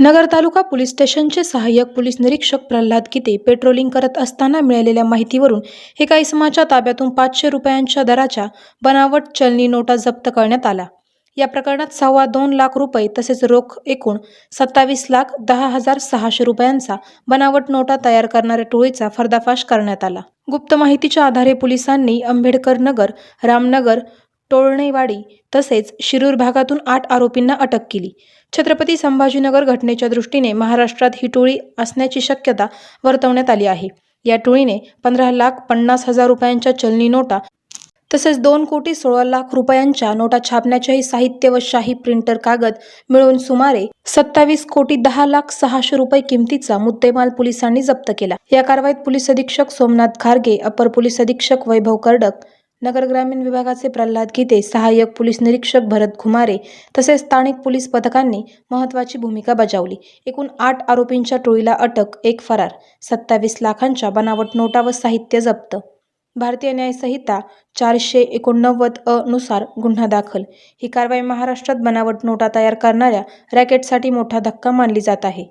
नगर तालुका police स्टेशनचे सहाय्यक police निरीक्षक प्रल्हाद गीते पेट्रोलिंग करत असताना मिळालेल्या माहितीवरून एका इसमाच्या ताब्यातून पाचशे रुपयांच्या दराच्या बनावट चलनी नोटा जप्त करण्यात आला. या प्रकरणात सव्वा दोन लाख रुपये तसेच रोख एकूण सत्तावीस लाख दहा हजार सहाशे रुपयांचा बनावट नोटा तयार करणाऱ्या टोळीचा फर्दाफाश करण्यात आला. गुप्त माहितीच्या आधारे पोलिसांनी आंबेडकर नगर रामनगर टोळणेवाडी तसेच शिरूर भागातून आठ आरोपींना अटक केली. छत्रपती संभाजीनगर घटनेच्या दृष्टीने महाराष्ट्रात ही टोळी असण्याची शक्यता वर्तवण्यात आली आहे. या टोळीने पंधरा लाख पन्नास हजार रुपयांच्या चलनी नोटा तसेच दोन कोटी सोळा लाख रुपयांच्या नोटा छापण्याचेही साहित्य व शाही प्रिंटर कागद मिळून सुमारे सत्तावीस कोटी दहा लाख सहाशे रुपये किमतीचा मुद्देमाल पोलिसांनी जप्त केला. या कारवाईत पोलीस अधीक्षक सोमनाथ खारगे अपर पोलीस अधीक्षक वैभव कर्डक नगर ग्रामीण विभागाचे प्रल्हाद गीते सहाय्यक पोलीस निरीक्षक भरत घुमारे तसेच स्थानिक पोलीस पथकांनी महत्त्वाची भूमिका बजावली. एकूण आठ आरोपींच्या टोळीला अटक एक फरार सत्तावीस लाखांच्या बनावट नोटा व साहित्य जप्त. भारतीय न्यायसंहिता चारशे एकोणनव्वद अ नुसार गुन्हा दाखल. ही कारवाई महाराष्ट्रात बनावट नोटा तयार करणाऱ्या रॅकेटसाठी मोठा धक्का मानली जात आहे.